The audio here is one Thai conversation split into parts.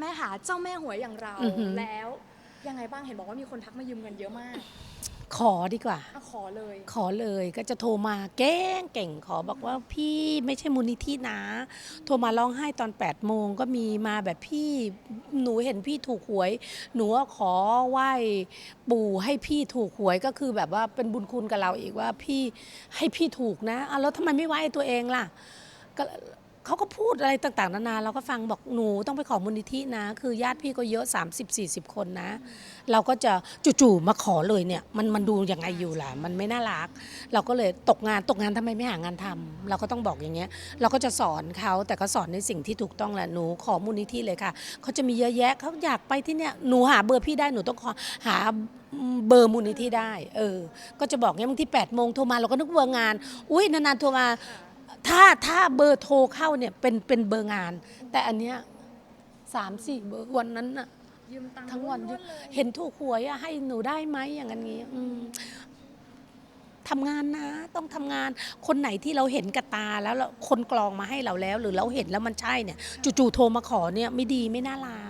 แม่หาเจ้าแม่หวยอย่างเราอือหือ แล้ว ยังไงบ้างเห็นบอกว่ามีคนทักมายืมเงินเยอะมากขอดีกว่า อะขอเลย ขอเลยก็จะโทรมาเก่งเก่งขอบอกว่าพี่ไม่ใช่มูลนิธินะ โทรมาร้องไห้ตอน8ปดโมงก็มีมาแบบพี่หนูเห็นพี่ถูกหวย หนูว่าขอไหว้ปู่ให้พี่ถูกหวยก็คือแบบว่าเป็นบุญคุณกับเราอีกว่าพี่ให้พี่ถูกนะอะแล้วทำไมไม่ไหว้ตัวเองล่ะ ก็ เขาก็พูดอะไรต่างๆนานาเราก็ฟังบอกหนูต้องไปขอมูลนิธินะ คือญาติพี่ก็เยอะ 30-40 คนนะ เราก็จะจู่ๆมาขอเลยเนี่ย มันมันดูยังไงอยู่ล่ะ มันไม่น่ารัก เราก็เลยตกงานตกงานทำไมไม่หางานทำเราก็ต้องบอกอย่างเงี้ย เราก็จะสอนเขาแต่ก็สอนในสิ่งที่ถูกต้องแหละหนูขอมูลนิธิเลยค่ะเขาจะมีเยอะแยะเขาอยากไปที่เนี่ยหนูหาเบอร์พี่ได้หนูต้องขอหาเบอร์มูลนิธิได้ เออ ก็จะบอกเงี้ยบางที8ปดโมงโทรมาเราก็นึกเบอร์งาน อุ้ยนานๆโทรมา ถ้าถ้าเบอร์โทรเข้าเนี่ยเป็นเป็นเบอร์งาน แต่อันเนี้ยสามสี่เบอร์วันนั้นน่ะ ยืมตังค์ทั้งวัน ล้ๆเลยเห็นถูกหวยอะให้หนูได้ไหมอย่างนั้นงี้อืมทำงานนะ ต้องทำงาน คนไหนที่เราเห็นกับตาแล้วเราคนกรองมาให้เราแล้ว หรือเราเห็นแล้วมันใช่เนี่ย จู่ๆโทรมาขอเนี่ย ไม่ดีไม่น่ารัก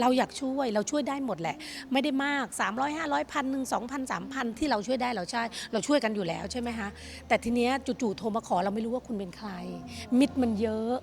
เราอยากช่วยเราช่วยได้หมดแหละ ไม่ได้มาก 300 500พันหนึ่งสองพันสามพันที่เราช่วยได้เราใช่เราช่วยกันอยู่แล้วใช่ไหมคะแต่ทีเนี้ยจู่ๆโทรมาขอเราไม่รู้ว่าคุณเป็นใคร มิตรมันเยอะ